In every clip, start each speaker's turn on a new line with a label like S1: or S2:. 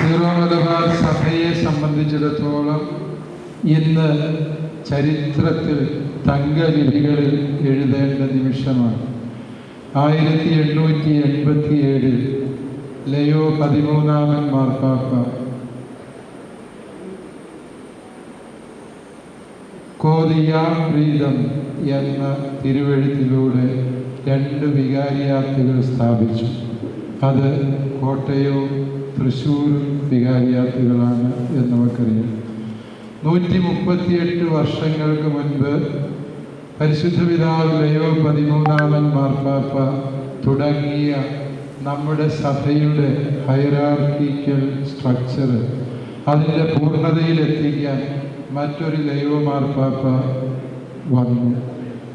S1: Zero Malabar സഭയെ സംബന്ധിച്ചിടത്തോളം ഇന്ന് ചരിത്രത്തിൽ തങ്കലിപികളിൽ എഴുതേണ്ട നിമിഷമാണ്. ആയിരത്തി എണ്ണൂറ്റി എൺപത്തി ഏഴിൽ ലയോ പതിമൂന്നാമൻ മാർപ്പാപ്പ കോതിയ പ്രീതം എന്ന തിരുവഴുത്തിലൂടെ രണ്ട് വികാരിയാർത്ഥികൾ സ്ഥാപിച്ചു. അത് കോട്ടയവും തൃശ്ശൂർ വികാരിയാത്തുകളാണ് എന്ന് നമുക്കറിയാം നൂറ്റി മുപ്പത്തിയെട്ട് വർഷങ്ങൾക്ക് മുൻപ് പരിശുദ്ധ പിതാവ് ലയോ പതിമൂന്നാമൻ മാർപ്പാപ്പ തുടങ്ങിയ നമ്മുടെ സഭയുടെ ഹൈറാർക്കിക്കൽ സ്ട്രക്ചർ അതിന്റെ പൂർണതയിലെത്തിക്കാൻ മറ്റൊരു ലയോ മാർപ്പാപ്പ വന്നു.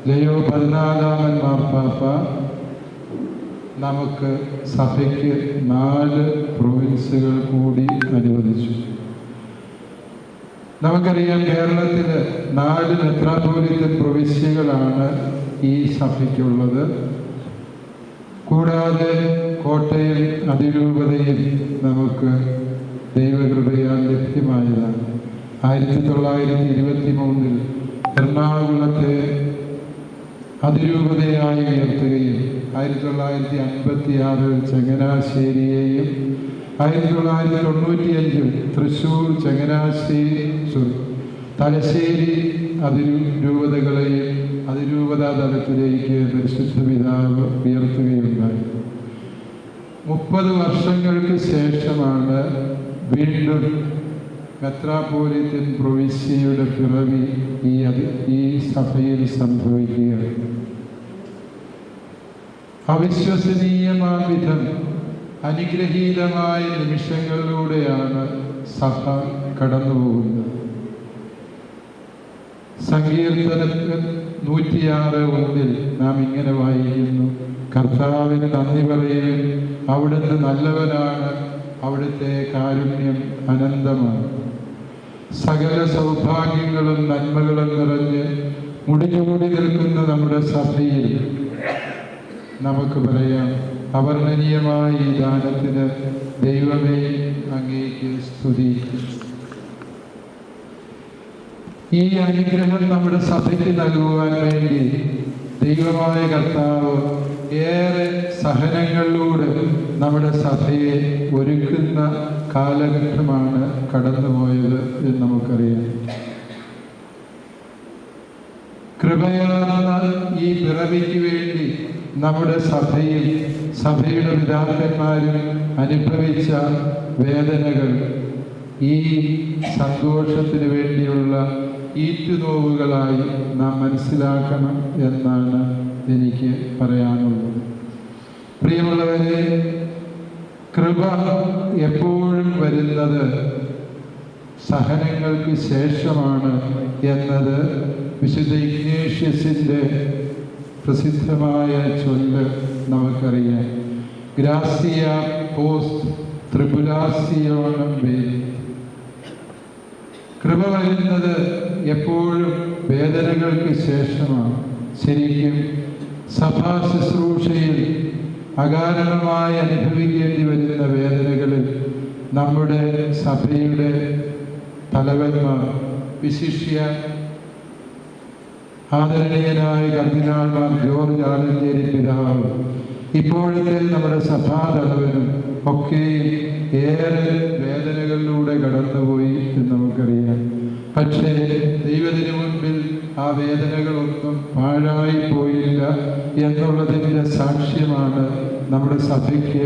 S1: ലയോ പതിനാലാമൻ മാർപ്പാപ്പ നമുക്ക് സഭയ്ക്ക് നാല് പ്രൊവിൻസുകൾ കൂടി അനുവദിച്ചു. നമുക്കറിയാം കേരളത്തിൽ നാല് മെത്രാപോലിത്തൻ പ്രവിശ്യകളാണ് ഈ സഭയ്ക്കുള്ളത്. കൂടാതെ കോട്ടയം അതിരൂപതയിൽ നമുക്ക് ദൈവകൃപയാൽ ലഭ്യമായതാണ്. ആയിരത്തി തൊള്ളായിരത്തി ഇരുപത്തി മൂന്നിൽ എറണാകുളത്തെ അതിരൂപതയായി ഉയർത്തുകയും ആയിരത്തി തൊള്ളായിരത്തി അൻപത്തി ആറിൽ ചങ്ങനാശ്ശേരിയെയും ആയിരത്തി തൊള്ളായിരത്തി തൊണ്ണൂറ്റിയഞ്ചിൽ തൃശ്ശൂർ ചങ്ങനാശ്ശേരി തലശ്ശേരി അതിരൂപതകളെയും അതിരൂപതാ തലത്തിലേക്ക് പരിശുദ്ധ പിതാവ് ഉയർത്തുകയുണ്ടായി. മുപ്പത് വർഷങ്ങൾക്ക് ശേഷമാണ് വീണ്ടും മെത്രാപോലിത്തൻ പ്രൊവിശ്യയുടെ പിറവി ഈ ഈ സഭയിൽ സംഭവിക്കുക. അവിശ്വസനീയമാം വിധം അനുഗ്രഹീതമായ നിമിഷങ്ങളിലൂടെയാണ് സഭ കടന്നുപോകുന്നത്. സങ്കീർത്തനത്തിൽ നൂറ്റിയാറ് ഒന്നിൽ നാം ഇങ്ങനെ വായിക്കുന്നു. കർത്താവിന് നന്ദി പറയുകയും അവിടുന്ന് നല്ലവനാണ് അവിടുത്തെ കാരുണ്യം അനന്തമാണ്. സകല സൗഭാഗ്യങ്ങളും നന്മകളും നിറഞ്ഞ് മുടിഞ്ഞുകൂടി നിൽക്കുന്ന നമ്മുടെ സഭയിൽ നമുക്ക് പറയാം അവർണനീയമായ ഈ ദാനത്തിന് ദൈവമേ അങ്ങേക്ക് സ്തുതി. ഈ അനുഗ്രഹം നമ്മുടെ സഭയ്ക്ക് നൽകുവാൻ വേണ്ടി ദൈവമായ കർത്താവ് ഏറെ സഹനങ്ങളിലൂടെ നമ്മുടെ സഭയെ ഒരുക്കുന്ന കാലഘട്ടമാണ് കടന്നുപോയത് എന്ന് നമുക്കറിയാം. കൃപയാർന്ന ഈ പിറവിക്ക് വേണ്ടി നമ്മുടെ സഭയിൽ സഭയുടെ പിതാക്കന്മാരും അനുഭവിച്ച വേദനകൾ ഈ സന്തോഷത്തിന് വേണ്ടിയുള്ള ഈറ്റുനോവുകളായി നാം മനസ്സിലാക്കണം എന്നാണ് എനിക്ക് പറയാനുള്ളത്. പ്രിയമുള്ളവരെ കൃപ എപ്പോഴും വരുന്നത് സഹനങ്ങൾക്ക് ശേഷമാണ് എന്നത് വിശുദ്ധ ഇഗ്നേഷ്യസിന്റെ പ്രസിദ്ധമായ ചൊല്ല് നമുക്കറിയാം. ഗ്രാസിയ പോസ്റ്റ് ത്രിപുരാസിയോണം കൃപ വരുന്നത് എപ്പോഴും വേദനകൾക്ക് ശേഷമാണ്. ശരിക്കും സഭാ ശുശ്രൂഷയിൽ അകാരണമായി അനുഭവിക്കേണ്ടി വരുന്ന വേദനകളിൽ നമ്മുടെ സഭയുടെ തലവന്മാർ വിശിഷ്യ ആദരണീയനായ കർദിനാൾമാർ ജോർജ് ആലഞ്ചേരി പിതാവ് ഇപ്പോഴത്തെ നമ്മുടെ സഭാതലവനും ഒക്കെ ഏറെ വേദനകളിലൂടെ കടന്നുപോയി എന്ന് നമുക്കറിയാം. പക്ഷേ ദൈവത്തിന് മുൻപിൽ ആ വേദനകളൊന്നും പാഴായി പോയില്ല എന്നുള്ളതിന്റെ സാക്ഷ്യമാണ് നമ്മുടെ സഭയ്ക്ക്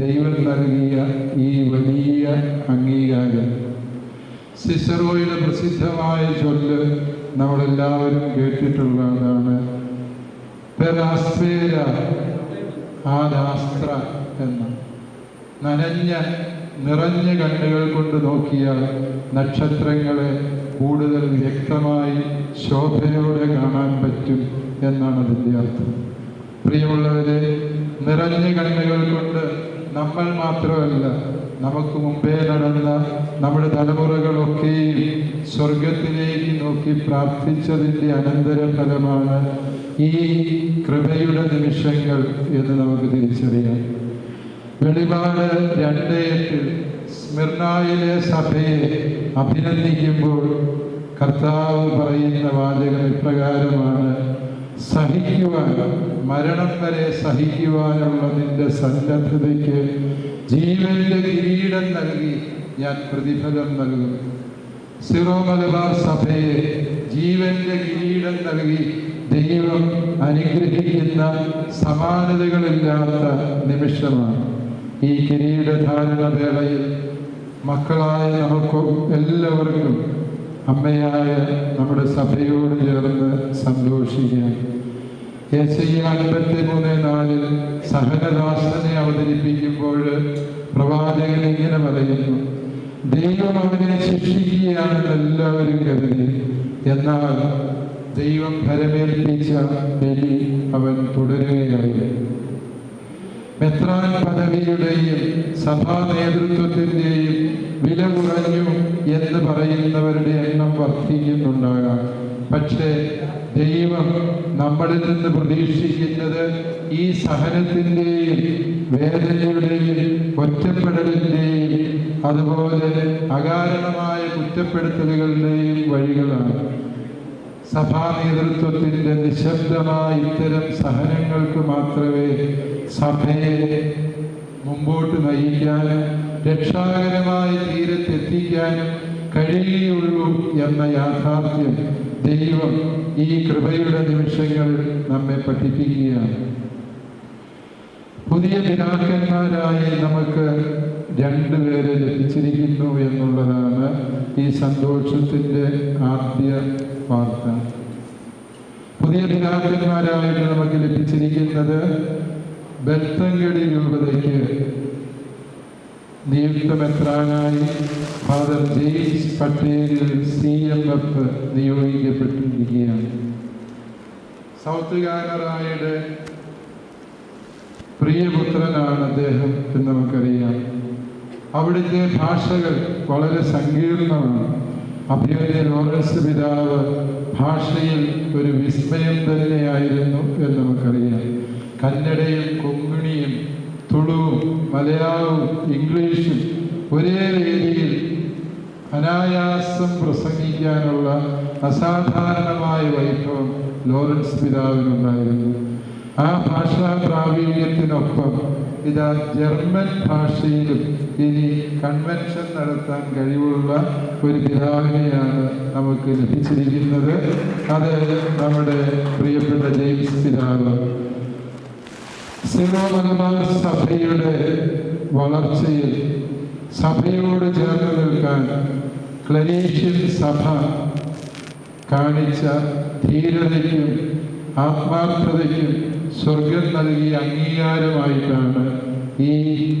S1: ദൈവം നൽകിയ ഈ വലിയ അംഗീകാരം. സിസറോയുടെ പ്രസിദ്ധമായ ചൊല്ല് നമ്മളെല്ലാവരും കേട്ടിട്ടുള്ളതാണ്. പെരാസ്പേര എന്ന. നനഞ്ഞ നിറഞ്ഞ കണ്ണുകൾ കൊണ്ട് നോക്കിയ നക്ഷത്രങ്ങളെ കൂടുതൽ വ്യക്തമായി ശോഭയോടെ കാണാൻ പറ്റും എന്നാണ് അതിന്റെ അർത്ഥം. പ്രിയമുള്ളവരെ നിറഞ്ഞ കണ്ണുകൾ കൊണ്ട് നമ്മൾ മാത്രമല്ല നമുക്ക് മുമ്പേ നടന്ന നമ്മുടെ തലമുറകളൊക്കെയും സ്വർഗത്തിലേക്ക് നോക്കി പ്രാർത്ഥിച്ചതിന്റെ അനന്തരഫലമാണ് ഈ കൃപയുടെ നിമിഷങ്ങൾ എന്ന് നമുക്ക് തിരിച്ചറിയാം. വെളിപാട് രണ്ട് എട്ടിൽ സ്മിർണായിലെ സഭയെ അഭിനന്ദിക്കുമ്പോൾ കർത്താവ് പറയുന്ന വാചകം ഇപ്രകാരമാണ് സഹിക്കുവാൻ മരണം വരെ സഹിക്കുവാനുള്ള നിന്റെ സന്നദ്ധതയ്ക്ക് ജീവന്റെ കിരീടം നൽകി ഞാൻ പ്രതിഫലം നൽകും സിറോ മലബാർ സഭയെ ജീവന്റെ കിരീടം നൽകി ദൈവം അനുഗ്രഹിക്കുന്ന സമാനതകളില്ലാത്ത നിമിഷമാണ്. ഈ കിരീടധാരണ വേളയിൽ മക്കളായ നമുക്ക് എല്ലാവർക്കും അമ്മയായ നമ്മുടെ സഭയോട് ചേർന്ന് സന്തോഷിക്കാം. യേശയ്യ അൻപത്തി മൂന്ന് നാലിൽ സഹനദാസനെ അവതരിപ്പിക്കുമ്പോൾ പ്രവാചകൻ ഇങ്ങനെ പറയുന്നു. ദൈവം അവനെ ശിക്ഷിക്കുകയാണെന്ന് എല്ലാവരും കരുതി. എന്നാൽ ദൈവം ഫലമേൽപ്പിച്ച ബലി അവൻ തുടരുകയായിരുന്നു മെത്രാൻ പദവിയുടെയും സഭാ നേതൃത്വത്തിന്റെയും വില കുറഞ്ഞു എന്ന് പറയുന്നവരുടെ എണ്ണം വർദ്ധിക്കുന്നുണ്ടാകാം. പക്ഷേ ദൈവം നമ്മളിൽ നിന്ന് പ്രതീക്ഷിക്കുന്നത് ഈ സഹനത്തിന്റെയും വേദനയുടെയും ഒറ്റപ്പെടലിന്റെയും അതുപോലെ അകാരണമായ കുറ്റപ്പെടുത്തലുകളുടെയും വഴികളാണ്. സഭാ നേതൃത്വത്തിന്റെ നിശബ്ദമായ ഇത്തരം സഹനങ്ങൾക്ക് മാത്രമേ സഭയെ മുമ്പോട്ട് നയിക്കാനും രക്ഷാകരമായ തീരത്തെത്തിക്കാനും കഴിയുകയുള്ളൂ എന്ന യാഥാർത്ഥ്യം ദൈവം ഈ കൃപയുടെ നിമിഷങ്ങളിൽ നമ്മെ പഠിപ്പിക്കുകയാണ്. പുതിയ പിതാക്കന്മാരായി നമുക്ക് രണ്ടുപേരെ ലഭിച്ചിരിക്കുന്നു എന്നുള്ളതാണ് ഈ സന്തോഷത്തിന്റെ ആദ്യ വാർത്ത. പുതിയ പിതാക്കന്മാരായിട്ട് നമുക്ക് ലഭിച്ചിരിക്കുന്നത് ബെൽത്തങ്കടി രൂപതയ്ക്ക്. നിയുക്തമെത്രാനായി father James Pattelil C M F നിയോഗിക്കപ്പെട്ടിരിക്കുകയാണ്. South ഗാനറായുടെ പ്രിയപുത്രനാണ് അദ്ദേഹം എന്ന് നമുക്കറിയാം. അവിടുത്തെ ഭാഷകൾ വളരെ സങ്കീർണമാണ്. അഭിനയ ലോറൻസ് പിതാവ് ഭാഷയിൽ ഒരു വിസ്മയം തന്നെയായിരുന്നു എന്ന് നമുക്കറിയാം. കന്നഡയും കൊങ്ങിണിയും തുളുവും മലയാളവും ഇംഗ്ലീഷും ഒരേ രീതിയിൽ അനായാസം പ്രസംഗിക്കാനുള്ള അസാധാരണമായ വൈഭവം ലോറൻസ് പിതാവിനുണ്ടായിരുന്നു. ആ ഭാഷാ പ്രാവീണ്യത്തിനൊപ്പം ഇതാ ജർമ്മൻ ഭാഷയിലും ഇനി കൺവെൻഷൻ നടത്താൻ കഴിവുള്ള ഒരു പിതാവിനെയാണ് നമുക്ക് ലഭിച്ചിരിക്കുന്നത്. അത് നമ്മുടെ പ്രിയപ്പെട്ട ജെയിംസ് പിതാവ് സിറോമലബാർ സഭയുടെ വളർച്ചയിൽ സഭയോട് ചേർന്ന് നിൽക്കാൻ ക്ലനീഷ്യൻ സഭ കാണിച്ച ധീരതയ്ക്കും ആത്മാർത്ഥതയ്ക്കും സ്വർഗം നൽകിയ അംഗീകാരമായിട്ടാണ് ഈ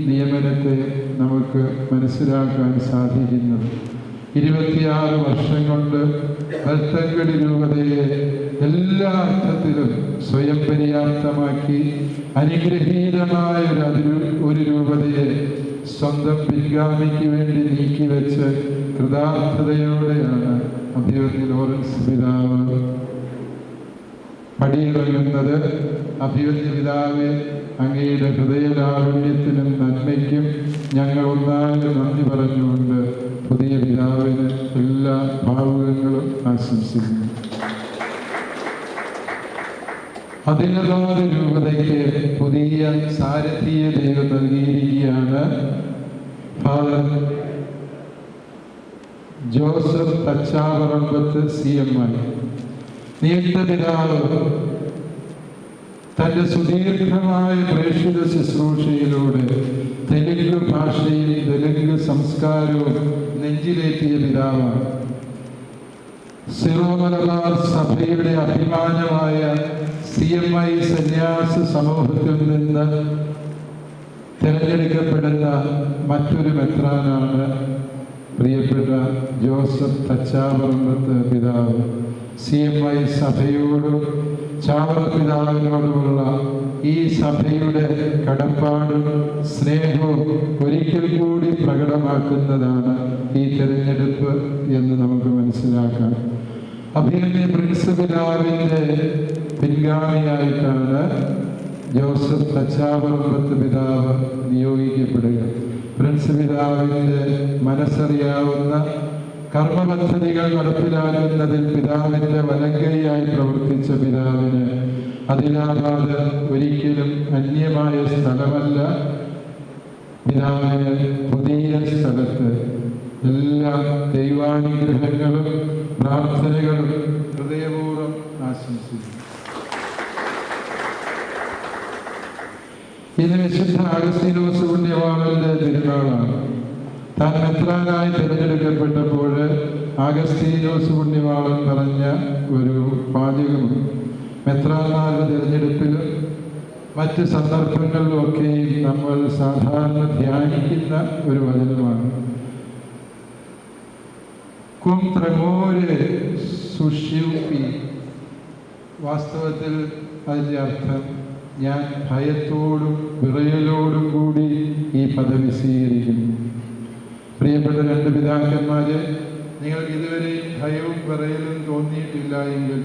S1: നിയമനത്തെ നമുക്ക് മനസ്സിലാക്കാൻ സാധിക്കുന്നത്. ഇരുപത്തിയാറ് വർഷം കൊണ്ട് ബത്തങ്കടി രൂപതയെ എല്ലാ അർത്ഥത്തിലും സ്വയം പര്യാപ്തമാക്കി അനുഗ്രഹീതമായ ഒരു അതിരു ഒരു രൂപതയെ സ്വന്തം പിൻഗാമിക്ക് വേണ്ടി നീക്കിവെച്ച് കൃതാർത്ഥതയോടെയാണ് അഭിവൃദ്ധി ലോറൻസ് പിതാവ് പടിയിറങ്ങുന്നത് അഭിവൃദ്ധി പിതാവെ അങ്ങയുടെ ഹൃദയലാവണ്യത്തിനും നന്മയ്ക്കും ഞങ്ങൾ ഒന്നാകെ നന്ദി പറഞ്ഞുകൊണ്ട് പുതിയ പിതാവിന് എല്ലാ ഭാവുകങ്ങളും ആശംസിക്കുന്നു. അതിനതാത് രൂപതയ്ക്ക് പുതിയ സാരഥിയെ ദൈവം നൽകിയിരിക്കുകയാണ്. Father Joseph Thachaparambath C M I. നിയുക്ത പിതാവ് തന്റെ സുദീർഘമായ പ്രേക്ഷിത ശുശ്രൂഷയിലൂടെ തെലുങ്ക് ഭാഷയിൽ തെലുങ്ക് സംസ്കാരവും നെഞ്ചിലേറ്റിയ പിതാവാണ്. സിറോ മലബാർ സഭയുടെ അഭിമാനമായ സി എം ഐ സന്യാസ സമൂഹത്തിൽ നിന്ന് തിരഞ്ഞെടുക്കപ്പെടുന്ന മറ്റൊരു മെത്രാനാണ് പ്രിയപ്പെട്ട ജോസഫ് തച്ചാപറമ്പത്ത് പിതാവ്. സി എം ഐ സഭയോടും ചാവറ പിതാവിനോടുമുള്ള ഈ സഭയുടെ കടപ്പാടും സ്നേഹവും ഒരിക്കൽ കൂടി പ്രകടമാക്കുന്നതാണ് ഈ തിരഞ്ഞെടുപ്പ് എന്ന് നമുക്ക് മനസ്സിലാക്കാം. അഭിനന്ദ പ്രിൻസ് പിതാവിന്റെ പിൻഗാമിയായിട്ടാണ് ജോസഫ് തച്ചാപറമ്പത്ത് പിതാവ് നിയോഗിക്കപ്പെടുക. പ്രിൻസ് പിതാവിന്റെ മനസ്സറിയാവുന്ന കർമ്മപദ്ധതികൾ നടപ്പിലാക്കുന്നതിൽ പിതാവിന്റെ വലങ്കയായി പ്രവർത്തിച്ച പിതാവിന് അതിലാകാതെ ഒരിക്കലും അന്യമായ സ്ഥലമല്ല. പിതാവിന് പുതിയ സ്ഥലത്ത് എല്ലാ ദൈവാനുഗ്രഹങ്ങളും പ്രാർത്ഥനകളും ഹൃദയപൂർവം ആശംസിക്കുന്നു. ഇത് വിശുദ്ധ അഗസ്തീനോസ് പുണ്യവാളന്റെ തിരുനാളാണ്. താൻ മെത്രാനായി തിരഞ്ഞെടുക്കപ്പെട്ടപ്പോൾ ആഗസ്തീനോസ് പുണ്യവാളൻ പറഞ്ഞ ഒരു പാചകം മെത്രാനാരുടെ തിരഞ്ഞെടുപ്പിൽ മറ്റ് സന്ദർഭങ്ങളിലൊക്കെയും നമ്മൾ സാധാരണ ധ്യാനിക്കുന്ന ഒരു വചനമാണ്. കും ത്രമോര് വാസ്തവത്തിൽ അതിന്റെ അർത്ഥം ഞാൻ ഭയത്തോടും വിറയലോടും കൂടി ഈ പദവി സ്വീകരിക്കുന്നു. പ്രിയപ്പെട്ട രണ്ട് പിതാക്കന്മാരെ നിങ്ങൾ ഇതുവരെ ഭയവും വിറയലും തോന്നിയിട്ടില്ല എങ്കിൽ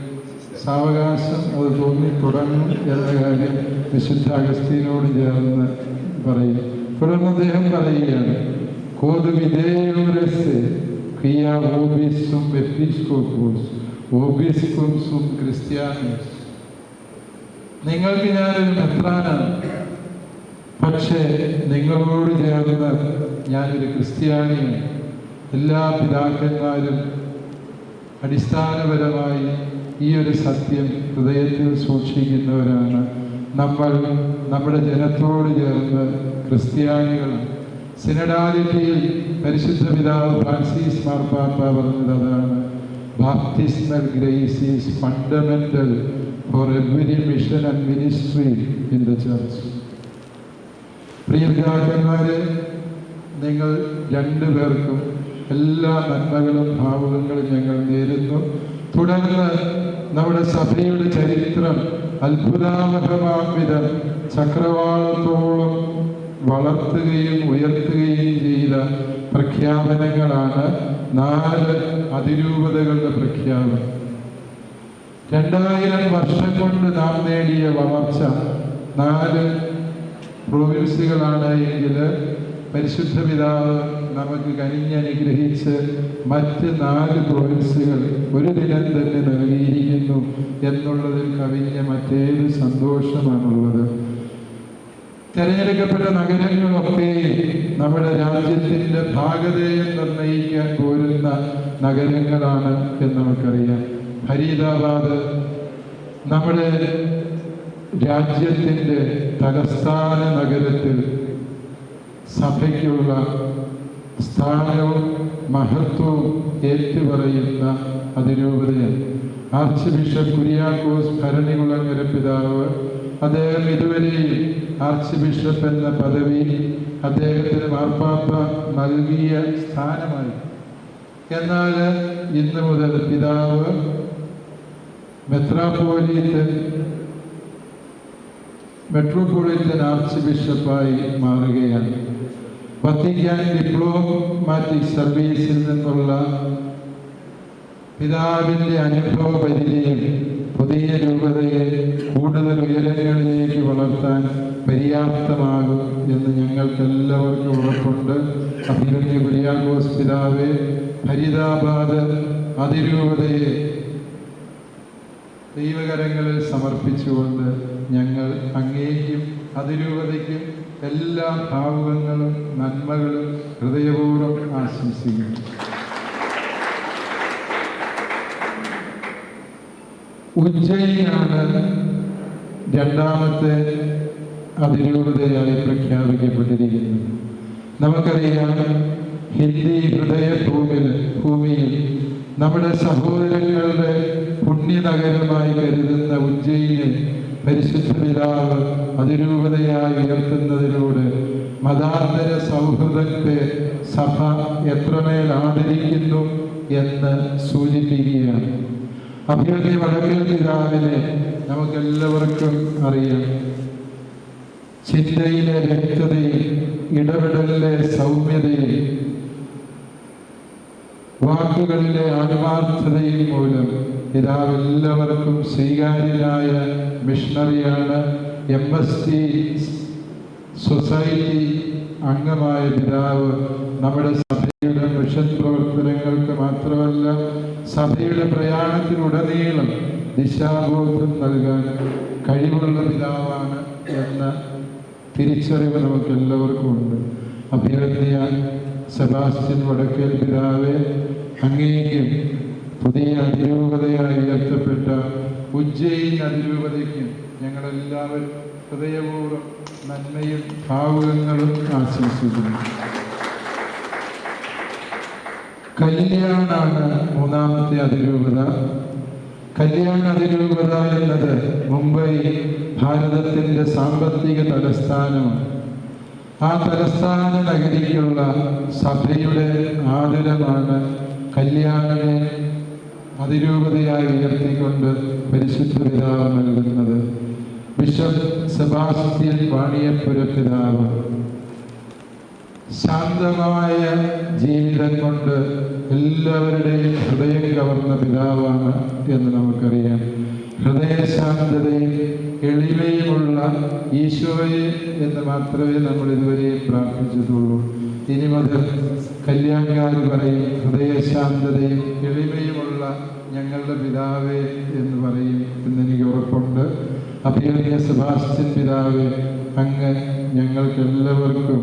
S1: സാവകാശം അത് തോന്നി തുടങ്ങും എന്ന കാര്യം വിശുദ്ധ അഗസ്തീനോട് ചേർന്ന് പറയും. തുടർന്ന് അദ്ദേഹം പറയുകയാണ് നിങ്ങൾക്ക് ഞാനൊരു മെത്രാനാണ് പക്ഷേ നിങ്ങളോട് ചേർന്ന് ഞാനൊരു ക്രിസ്ത്യാനിയാണ്. എല്ലാ പിതാക്കന്മാരും അടിസ്ഥാനപരമായി ഈ ഒരു സത്യം ഹൃദയത്തിൽ സൂക്ഷിക്കുന്നവരാണ്. നമ്മൾ നമ്മുടെ ജനത്തോട് ചേർന്ന് ക്രിസ്ത്യാനികളാണ് സിനഡാലിറ്റിയിൽ പരിശുദ്ധ പിതാവ് ഫ്രാൻസിസ് മാർപ്പാപ്പ പറഞ്ഞത് അതാണ്. Baptismal grace is fundamental for every mission and ministry in the church പ്രിയപിതാക്കന്മാരെ നിങ്ങൾ രണ്ടുപേർക്കും എല്ലാ നന്മകളും ഭാവുകങ്ങളും ഞങ്ങൾ നേരുന്നു. തുടർന്ന് നമ്മുടെ സഭയുടെ ചരിത്രം അത്ഭുതാവഹമാം ചക്രവാളത്തോളം വളർത്തുകയും ഉയർത്തുകയും ചെയ്ത പ്രഖ്യാപനങ്ങളാണ് നാല് അതിരൂപതകളുടെ പ്രഖ്യാപനം. രണ്ടായിരം വർഷം കൊണ്ട് നാം നേടിയ വളർച്ച നാല് പ്രൊവിൻസുകളാണ് എങ്കിൽ പരിശുദ്ധ പിതാവ് നമുക്ക് കനിഞ്ഞനുഗ്രഹിച്ച് മറ്റ് നാല് പ്രൊവിൻസുകൾ ഒരു ദിനം തന്നെ നൽകിയിരിക്കുന്നു എന്നുള്ളതിൽ കവിഞ്ഞ മറ്റേത് സന്തോഷമാണുള്ളത്. തിരഞ്ഞെടുക്കപ്പെട്ട നഗരങ്ങളൊക്കെ നമ്മുടെ രാജ്യത്തിന്റെ ഭാഗതയെ നിർണയിക്കാൻ പോരുന്ന നഗരങ്ങളാണ് എന്ന് നമുക്കറിയാം. ഫരീദാബാദ് നമ്മുടെ രാജ്യത്തിന്റെ തലസ്ഥാന നഗരത്തിൽ സഭയ്ക്കുള്ള സ്ഥാനവും മഹത്വവും ഏറ്റുപറയുന്ന അതിരൂപതയൻ ആർച്ച് ബിഷപ്പ് കുര്യാക്കോസ് ഭരണികുളങ്ങര പിതാവ് അദ്ദേഹം ഇതുവരെയും ആർച്ച് ബിഷപ്പ് എന്ന പദവി അദ്ദേഹത്തിന് മാർപ്പാപ്പ നൽകിയ സ്ഥാനമായി എന്നാൽ ഇന്ന് മുതൽ പിതാവ് മെത്രാപ്പോലീത്ത് മെട്രോപൊളിറ്റൻ ആർച്ച് ബിഷപ്പായി മാറുകയാണ്. വത്തിക്കാൻ ഡിപ്ലോമാറ്റിക് സർവീസിൽ നിന്നുള്ള പിതാവിന്റെ അനുഭവ പരിചയം പുതിയ രൂപതയെ കൂടുതൽ ഉയരങ്ങളിലേക്ക് വളർത്താൻ പര്യാപ്തമാകും എന്ന് ഞങ്ങൾക്കെല്ലാവർക്കും ഉറപ്പുണ്ട്. അഭിമന്യ കുര്യാഘോസ് പിതാവെ ഹരിതാബാദ് അതിരൂപതയെ ദൈവകരങ്ങളിൽ സമർപ്പിച്ചുകൊണ്ട് ഞങ്ങൾ അങ്ങേക്കും അതിരൂപതയ്ക്കും എല്ലാ ഭാവുകങ്ങളും നന്മകളും ഹൃദയപൂർവം ആശംസിക്കുന്നു. ഉജ്ജയിനാണ് രണ്ടാമത്തെ അതിരൂപതയായി പ്രഖ്യാപിക്കപ്പെട്ടിരിക്കുന്നത്. നമുക്കറിയാം ഹിന്ദി ഹൃദയ ഭൂമിയിൽ ഭൂമിയിൽ നമ്മുടെ സഹോദരങ്ങളുടെ പുണ്യനഗരമായി കരുതുന്ന ഉജ്ജയിനെ പരിശുദ്ധ പിതാവ് അതിരൂപതയായി ഉയർത്തുന്നതിലൂടെ മതാന്തര സൗഹൃദത്തെ സഭ എത്രമേൽ ആദരിക്കുന്നു എന്ന് സൂചിപ്പിക്കുകയാണ്. അഭിവൃദ്ധി വടക്കൽ പിതാവിനെ നമുക്കെല്ലാവർക്കും അറിയാം. ചിന്തയിലെ വ്യക്തതയിൽ ഇടപെടലിലെ സൗമ്യതയിൽ വാക്കുകളിലെ ആത്മാർത്ഥതയിൽ മൂലം പിതാവ് എല്ലാവർക്കും സ്വീകാര്യനായ മിഷണറിയാണ് എം എസ് ടി സൊസൈറ്റി അംഗമായ പിതാവ്. നമ്മുടെ സഭയുടെ മിഷൻ പ്രവർത്തനങ്ങൾക്ക് മാത്രമല്ല സഭയുടെ പ്രയാണത്തിലുടനീളം ദിശാബോധം നൽകാൻ കഴിവുള്ള പിതാവാണ് എന്ന തിരിച്ചറിവ് നമുക്ക് എല്ലാവർക്കും ഉണ്ട്. അഭ്യർത്ഥിയ സെബാസ്റ്റ്യൻ വടക്കേൽ പിതാവെ അങ്ങേക്കും പുതിയ അതിരൂപതയായി ഉയർത്തപ്പെട്ട ഉജ്ജയിൻ അതിരൂപതയ്ക്കും ഞങ്ങളെല്ലാവരും ഹൃദയപൂർവം നന്മയും ഭാവുകങ്ങളും ആശംസിക്കുന്നു. കല്യാണാണ് മൂന്നാമത്തെ അതിരൂപത. കല്യാണ അതിരൂപത എന്നത് മുംബൈ ഭാരതത്തിന്റെ സാമ്പത്തിക തലസ്ഥാനമാണ്. ആ തലസ്ഥാന നഗരിക്കുള്ള സഭയുടെ ആദരമാണ് കല്യാണനെ അതിരൂപതയായി ഉയർത്തിക്കൊണ്ട് പരിശുദ്ധ പിതാവ് നൽകുന്നത്. ബിഷപ്പ് സെബാസ്റ്റ്യൻ വാണിയപ്പുര പിതാവ്. ശാന്തമായ ജീവിതം കൊണ്ട് എല്ലാവരുടെയും ഹൃദയം കവർന്ന പിതാവാണ് എന്ന് നമുക്കറിയാം. ഹൃദയശാന്തതയും എളിമയുമുള്ള ഈശോയെ എന്ന് മാത്രമേ നമ്മൾ ഇതുവരെ പ്രാർത്ഥിച്ചിട്ടുള്ളൂ. ഇനി മുതൽ കല്യാണകാർ പറയും ഹൃദയശാന്തതയും എളിമയുമുള്ള ഞങ്ങളുടെ പിതാവേ എന്ന് പറയും എന്നെനിക്ക് ഉറപ്പുണ്ട്. അഭിയ സുഭാഷിൻ പിതാവേ അങ്ങ് ഞങ്ങൾക്ക് എല്ലാവർക്കും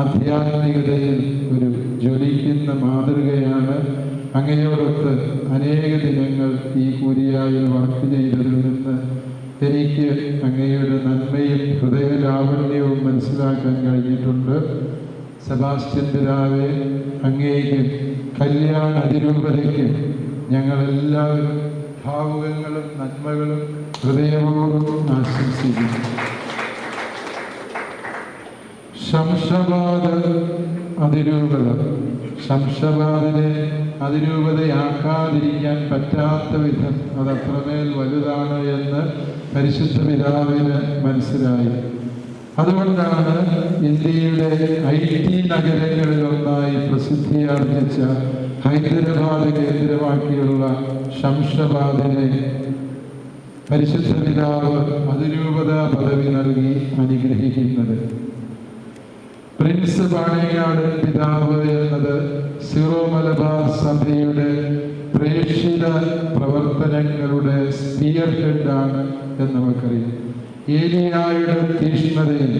S1: ആധ്യാത്മികതയിൽ ഒരു ജ്വലിക്കുന്ന മാതൃകയാണ്. അങ്ങയോടൊത്ത് അനേക ദിനങ്ങൾ ഈ കൂരിയായിൽ വർക്ക് ചെയ്തതിൽ നിന്ന് എനിക്ക് അങ്ങയുടെ നന്മയും ഹൃദയലാവണ്യവും മനസ്സിലാക്കാൻ കഴിഞ്ഞിട്ടുണ്ട്. സെബാസ്റ്റ്യൻ പിതാവെ അങ്ങേക്ക് കല്യാണ അതിരൂപതയ്ക്ക് ഞങ്ങളെല്ലാവരും ഭാവുകങ്ങളും നന്മകളും ഹൃദയപൂർവം ആശംസിക്കുന്നു. ശംഷബാദ് അതിരൂപത. ശംഷബാദിനെ അതിരൂപതയാക്കാതിരിക്കാൻ പറ്റാത്ത വിധം അതത്രമേൽ വലുതാണ് എന്ന് പരിശുദ്ധ പിതാവിന് മനസ്സിലായി. അതുകൊണ്ടാണ് ഇന്ത്യയുടെ ഐ ടി നഗരങ്ങളിലൊന്നായി പ്രസിദ്ധിയാർജിച്ച ഹൈദരാബാദ് കേന്ദ്രമാക്കിയുള്ള ശംഷബാദിനെ പരിശുദ്ധ പിതാവ് അതിരൂപത പദവി നൽകി അനുഗ്രഹിക്കുന്നത്. പ്രിൻസ് പാണിയാട് പിതാവ് എന്നത് സിറോ മലബാർ സഭയുടെ പ്രേക്ഷിത പ്രവർത്തനങ്ങളുടെ സ്പിയർ ഹെഡാണ് എന്ന് നമുക്കറിയാം. ഏലിയായുടെ തീഷ്ണതയിൽ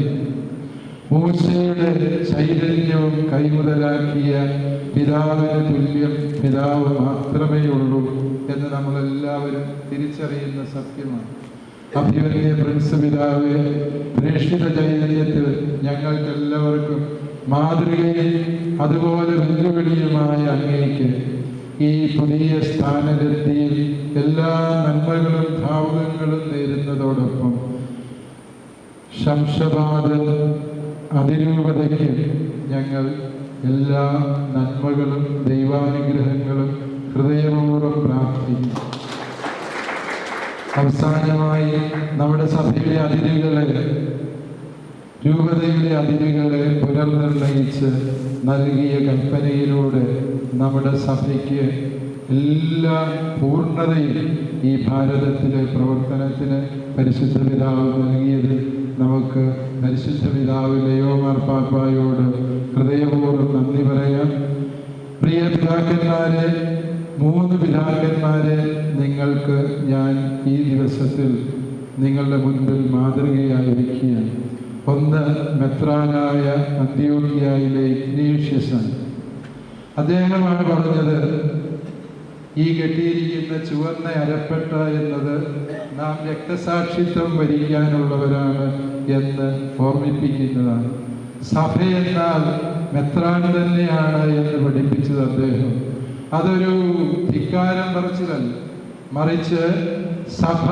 S1: മൂസയുടെ ചൈതന്യവും കൈമുതലാക്കിയ പിതാവിന് തുല്യം പിതാവ് മാത്രമേ ഉള്ളൂ എന്ന് നമ്മളെല്ലാവരും തിരിച്ചറിയുന്ന സത്യമാണ്. അഭിവന്യ പ്രിൻസ് പിതാവ് പ്രേക്ഷിത ചൈതന്യത്തിൽ ഞങ്ങൾക്കെല്ലാവർക്കും മാതൃകയും അതുപോലെ വെല്ലുവിളിയുമായ അങ്ങേക്ക് ഈ പുതിയ സ്ഥാനലബ്ധിയിൽ എല്ലാ നന്മകളും ഭാവുകങ്ങളും നേരുന്നതോടൊപ്പം ശംഷബാദ് അതിരൂപതയ്ക്ക് ഞങ്ങൾ എല്ലാ നന്മകളും ദൈവാനുഗ്രഹങ്ങളും ഹൃദയപൂർവം പ്രാർത്ഥിക്കും അവസാനമായി നമ്മുടെ സഭയിലെ അതിഥികളെ രൂപതയിലെ അതിഥികളെ പുനർനിർണയിച്ച് നൽകിയ കൽപ്പനയിലൂടെ നമ്മുടെ സഭയ്ക്ക് എല്ലാ പൂർണതയും ഈ ഭാരതത്തിലെ പ്രവർത്തനത്തിന് പരിശുദ്ധ പിതാവ് നൽകിയത് നമുക്ക് പരിശുദ്ധ പിതാവ് ലയോമാർ പാപ്പായോട് ഹൃദയപൂർവം നന്ദി പറയാം. പ്രിയ പിതാക്കന്മാരെ മൂന്ന് പിതാക്കന്മാരെ നിങ്ങൾക്ക് ഞാൻ ഈ ദിവസത്തിൽ നിങ്ങളുടെ മുൻപിൽ മാതൃകയായി വയ്ക്കുകയാണ് ഒന്ന് മെത്രാനായ അന്ത്യോഗ്യയിലെ ഇഗ്നീഷ്യസൻ. അദ്ദേഹമാണ് പറഞ്ഞത് ഈ കെട്ടിയിരിക്കുന്ന ചുവന്ന അരപ്പെട്ട എന്നത് നാം രക്തസാക്ഷിത്വം വരിക്കാനുള്ളവരാണ് എന്ന് ഓർമ്മിപ്പിക്കുന്നതാണ്. സഭ എന്നാൽ മെത്രാൻ തന്നെയാണ് എന്ന് പഠിപ്പിച്ചത് അദ്ദേഹം. അതൊരു ധിക്കാരം പറച്ചിലല്ല മറിച്ച് സഭ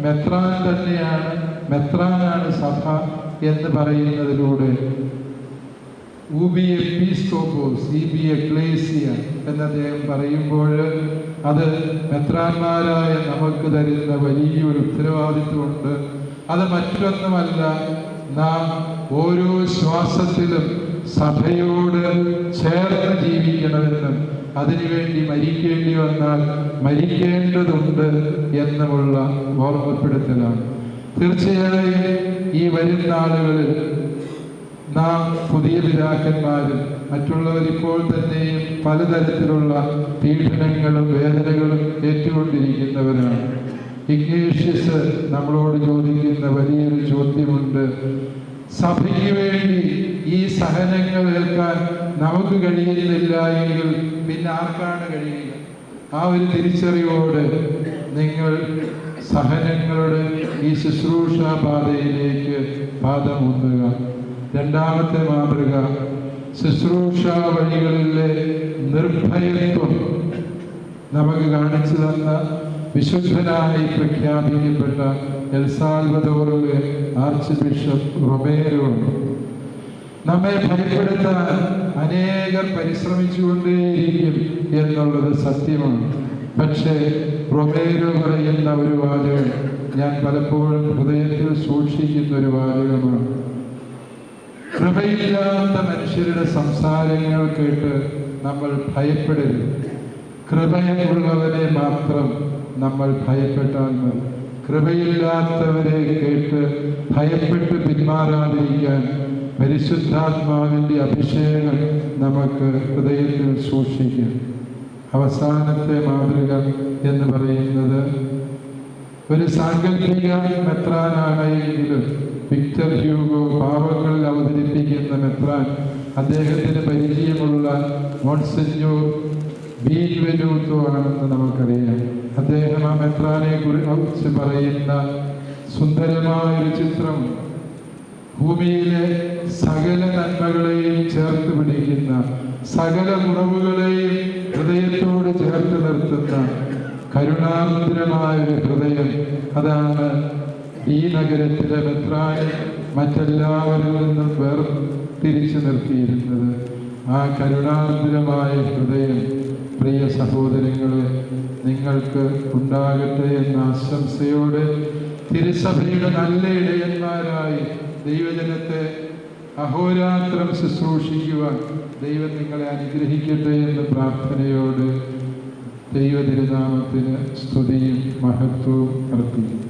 S1: മെത്രാൻ തന്നെയാണ് മെത്രാനാണ് സഭ എന്ന് പറയുന്നതിലൂടെ എന്ന് അദ്ദേഹം പറയുമ്പോൾ അത് മെത്രാന്മാരായ നമുക്ക് തരുന്ന വലിയൊരു ഉത്തരവാദിത്വമുണ്ട്. അത് മറ്റൊന്നുമല്ല നാം ഓരോ ശ്വാസത്തിലും സഭയോട് ചേർന്ന് ജീവിക്കണമെന്നും അതിനുവേണ്ടി മരിക്കേണ്ടി വന്നാൽ മരിക്കേണ്ടതുണ്ട് എന്നുമുള്ള ഓർമ്മപ്പെടുത്തലാണ്. തീർച്ചയായും ഈ വരും നാളുകളിൽ നാം പുതിയ പിതാക്കന്മാരും മറ്റുള്ളവരിപ്പോൾ തന്നെയും പലതരത്തിലുള്ള പീഡനങ്ങളും വേദനകളും ഏറ്റുകൊണ്ടിരിക്കുന്നവരാണ്. ഇഗ്നേഷ്യസ് നമ്മളോട് ചോദിക്കുന്ന വലിയൊരു ചോദ്യമുണ്ട്. സഭയ്ക്ക് വേണ്ടി ഈ സഹനങ്ങൾ ഏൽക്കാൻ നമുക്ക് കഴിയുന്നില്ല എങ്കിൽ പിന്നെ ആർക്കാണ് കഴിയുക? ആ ഒരു തിരിച്ചറിവോട് നിങ്ങൾ സഹനങ്ങളുടെ ഈ ശുശ്രൂഷ പാതയിലേക്ക് പാദമുന്നുക. രണ്ടാമത്തെ മാതൃക ശുശ്രൂഷ വഴികളിലെ നിർഭയത്വം നമുക്ക് കാണിച്ചു തന്ന വിശുദ്ധനായി പ്രഖ്യാപിക്കപ്പെട്ട എൽസാൽവദോറിലെ ആർച്ച് ബിഷപ്പ് റൊമേരോ നമ്മെ ഭയപ്പെടുത്താൻ അനേകർ പരിശ്രമിച്ചുകൊണ്ടേയിരിക്കും എന്നുള്ളത് സത്യമാണ്. പക്ഷേ റൊമേരോ പറയുന്ന ഒരു വാചകം ഞാൻ പലപ്പോഴും ഹൃദയത്തിൽ സൂക്ഷിക്കുന്ന ഒരു വാചകമാണ്. കൃപയില്ലാത്ത മനുഷ്യരുടെ സംസാരങ്ങൾ കേട്ട് നമ്മൾ ഭയപ്പെടരുത്. കൃപയുള്ളവരെ മാത്രം നമ്മൾ ഭയപ്പെട്ടാൽ മതി. കൃപയില്ലാത്തവരെ കേട്ട് ഭയപ്പെട്ട് പിന്മാറാതിരിക്കാൻ പരിശുദ്ധാത്മാവിന്റെ അഭിഷേകം നമുക്ക് ഹൃദയത്തിൽ സൂക്ഷിക്കാം. അവസാനത്തെ മാതൃക എന്ന് പറയുന്നത് ഒരു സാങ്കല്പിക മെത്രാനാണെങ്കിലും വിക്ടർ ഹ്യൂഗോ പാവങ്ങളിൽ അവതരിപ്പിക്കുന്ന മെത്രാൻ അദ്ദേഹത്തിന് പരിചയമുള്ള മോൺസെന്യൂർ ആണെന്ന് നമുക്കറിയാം. അദ്ദേഹം ആ മെത്രാനെ കുറിച്ച് പറയുന്ന സുന്ദരമായൊരു ചിത്രം ഭൂമിയിലെ സകല നന്മകളെയും ചേർത്ത് പിടിക്കുന്ന സകല ഉറവുകളെയും ഹൃദയത്തോട് ചേർത്ത് നിർത്തുന്ന കരുണാർദ്രമായ ഒരു ഹൃദയം അതാണ് ഈ നഗരത്തിലെ മെത്രാനെ മറ്റെല്ലാവരിൽ നിന്നും വേർ തിരിച്ചു നിർത്തിയിരുന്നത്. ആ കരുണാർദ്രമായ ഹൃദയം പ്രിയ സഹോദരങ്ങളെ നിങ്ങൾക്ക് ഉണ്ടാകട്ടെ എന്ന ആശംസയോടെ തിരുസഭയുടെ നല്ല ഇടയന്മാരായി ദൈവജനത്തെ അഹോരാത്രം ശുശ്രൂഷിക്കുവാൻ ദൈവം നിങ്ങളെ അനുഗ്രഹിക്കട്ടെ എന്ന പ്രാർത്ഥനയോട് ദൈവതിരുനാമത്തിന് സ്തുതിയും മഹത്വവും അർപ്പിക്കുന്നു.